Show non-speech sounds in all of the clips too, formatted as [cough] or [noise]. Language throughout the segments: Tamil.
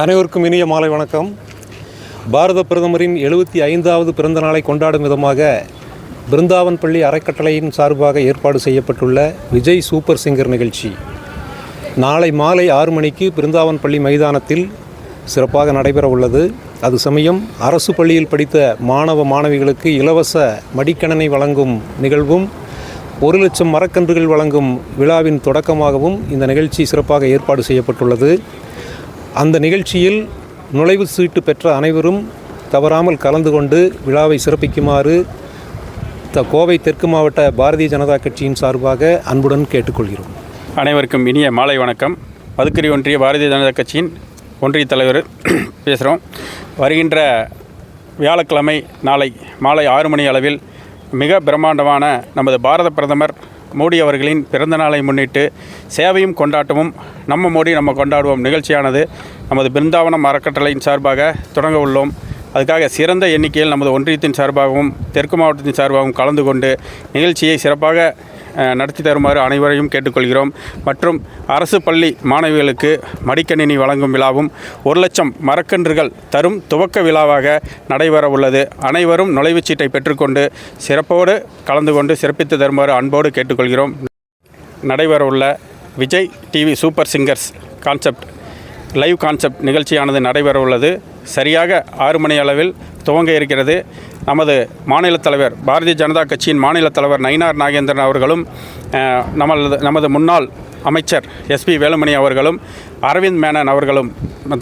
அனைவருக்கும் இனிய மாலை வணக்கம். பாரத பிரதமரின் எழுபத்தி ஐந்தாவது பிறந்த நாளை கொண்டாடும் விதமாக பிருந்தாவன் பள்ளி அறக்கட்டளையின் சார்பாக ஏற்பாடு செய்யப்பட்டுள்ள விஜய் சூப்பர் சிங்கர் நிகழ்ச்சி. நாளை மாலை ஆறு மணிக்கு பிருந்தாவன் பள்ளி மைதானத்தில் சிறப்பாக நடைபெற உள்ளது. அது சமயம் அரசு பள்ளியில் படித்த மாணவ மாணவிகளுக்கு இலவச மடிக்கணனை வழங்கும் நிகழ்வும் ஒரு லட்சம் மரக்கன்றுகள் வழங்கும் விழாவின் தொடக்கமாகவும் இந்த நிகழ்ச்சி சிறப்பாக ஏற்பாடு செய்யப்பட்டுள்ளது. அந்த நிகழ்ச்சியில் நுழைவு சீட்டு பெற்ற அனைவரும் தவறாமல் கலந்து கொண்டு விழாவை சிறப்பிக்குமாறு த கோவை தெற்கு மாவட்ட பாரதிய ஜனதா கட்சியின் சார்பாக அன்புடன் கேட்டுக்கொள்கிறோம். அனைவருக்கும் இனிய மாலை வணக்கம். மதுக்கரி ஒன்றிய பாரதிய ஜனதா கட்சியின் ஒன்றிய தலைவர் [clears throat] பேசுகிறோம் வருகின்ற வியாழக்கிழமை நாளை மாலை ஆறு மணி அளவில் மிக பிரம்மாண்டமான நமது பாரத பிரதமர் மோடி அவர்களின் பிறந்த நாளை முன்னிட்டு சேவையும் கொண்டாட்டமும் நம்ம மோடி நம்ம கொண்டாடுவோம். நிகழ்ச்சியானது நமது பிருந்தாவனம் அறக்கட்டளையின் சார்பாக தொடங்க உள்ளோம். அதுக்காக சிறந்த எண்ணிக்கையில் நமது ஒன்றியத்தின் சார்பாகவும் தெற்கு மாவட்டத்தின் சார்பாகவும் கலந்து கொண்டு நிகழ்ச்சியை சிறப்பாக நடத்தி தருமாறு அனைவரையும் கேட்டுக்கொள்கிறோம். மற்றும் அரசு பள்ளி மாணவிகளுக்கு மடிக்கணினி வழங்கும் விழாவும் ஒரு லட்சம் மரக்கன்றுகள் தரும் துவக்க விழாவாக நடைபெற உள்ளது. அனைவரும் நுழைவுச் சீட்டை பெற்றுக்கொண்டு சிறப்போடு கலந்து கொண்டு சிறப்பித்து தருமாறு அன்போடு கேட்டுக்கொள்கிறோம். நடைபெறவுள்ள Vijay TV super singers concept live concept நிகழ்ச்சியானது நடைபெற உள்ளது சரியாக ஆறு மணி அளவில் துவங்க இருக்கிறது. நமது மாநில தலைவர் பாரதிய ஜனதா கட்சியின் மாநில தலைவர் நயினார் நாகேந்திரன் அவர்களும் நமது நமது முன்னாள் அமைச்சர் எஸ்பி வேலுமணி அவர்களும் அரவிந்த் மேனன் அவர்களும்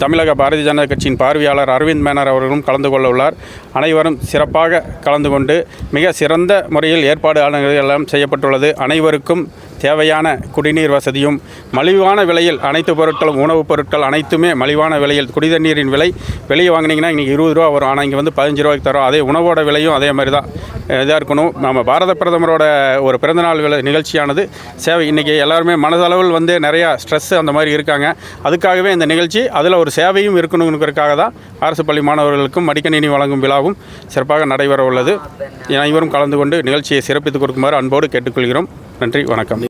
தமிழக பாரதிய ஜனதா கட்சியின் பார்வையாளர் அரவிந்த் மேனர் அவர்களும் கலந்து கொள்ள உள்ளார். அனைவரும் சிறப்பாக கலந்து கொண்டு மிக சிறந்த முறையில் ஏற்பாடு எல்லாம் செய்யப்பட்டுள்ளது. அனைவருக்கும் தேவையான குடிநீர் வசதியும் மலிவான விலையில் அனைத்து பொருட்களும் உணவுப் பொருட்கள் அனைத்துமே மலிவான விலையில் குடிநீரின் விலை. வெளியே வாங்கினீங்கன்னா இன்றைக்கி இருபது ரூபா வரும். ஆனால் இங்கே வந்து பதினஞ்சு ரூபாய்க்கு தரோம் அதே உணவோட விலையும் அதே மாதிரி தான் இதாக இருக்கணும். நம்ம பாரத பிரதமரோட ஒரு பிறந்தநாள் விலை நிகழ்ச்சியானது சேவை இன்றைக்கி எல்லாருமே மனதளவில் வந்து நிறையா ஸ்ட்ரெஸ் அந்த மாதிரி இருக்காங்க. அதுக்காகவே இந்த நிகழ்ச்சி அதில் ஒரு சேவையும் இருக்கணுங்கிறதுக்காக தான் அரசு பள்ளி மாணவர்களுக்கும் மடிக்கணினி வழங்கும் விழாவும் சிறப்பாக நடைபெற உள்ளது அனைவரும் கலந்து கொண்டு நிகழ்ச்சியை சிறப்பித்துக் கொடுக்குமாறு அன்போடு கேட்டுக்கொள்கிறோம். நன்றி வணக்கம்.